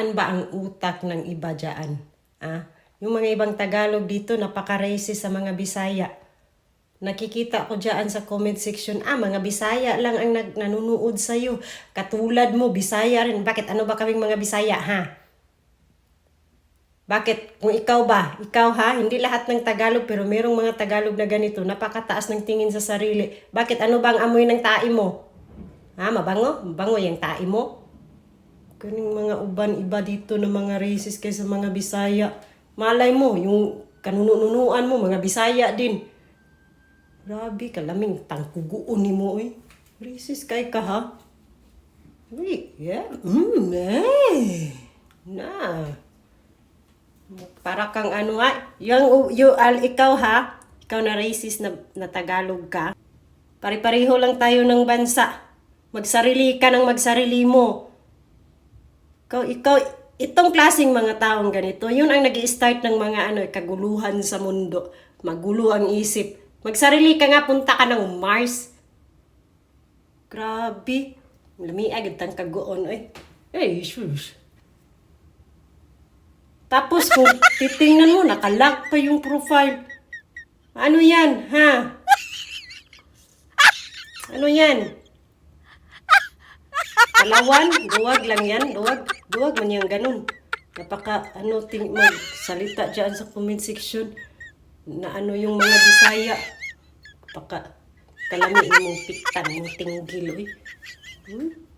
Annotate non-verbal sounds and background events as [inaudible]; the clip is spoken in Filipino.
Ano ba ang utak ng iba dyan? Ah? Yung mga ibang Tagalog dito, napaka-racist sa mga Bisaya. Nakikita ko dyan sa comment section, ah, mga Bisaya lang ang nag nanunood sa'yo. Katulad mo, Bisaya rin. Bakit? Ano ba kaming mga Bisaya, ha? Bakit? Kung ikaw ba, ikaw ha, hindi lahat ng Tagalog, pero merong mga Tagalog na ganito, napakataas ng tingin sa sarili. Bakit? Ano bang amoy ng tae mo? Ha, mabango? Mabango yung tae mo? Kaning mga uban iba dito na mga racist kaysa mga Bisaya. Malay mo, yung kanununuan mo, mga Bisaya din. Grabe, kalaming tangkuguon ni mo eh. Racist kay ka ha? Uy, yeah. Mm, eh. Na. Para kang ano ha, yung, yung al, ikaw ha, ikaw na racist na, na Tagalog ka. Pare-pareho lang tayo ng bansa. Magsarili ka ng magsarili mo. Ikaw, ikaw, itong klaseng mga taong ganito, yun ang nag start ng mga ano, kaguluhan sa mundo. Magulo ang isip. Magsarili ka nga, punta ka ng Mars. Grabe. Lamiag ang kagoon. Ay, ay, sus. Tapos kung [laughs] titingnan mo, nakalock pa yung profile. Ano yan, ha? Ano yan? Kalawan? Duwag lang yan? Duwag? Duwag man yung ganun. Napaka, ano, ting, magsalita dyan sa comment section na ano yung mga Bisaya. Napaka, kalami mong piktan mong tinggil, oy. Hmm?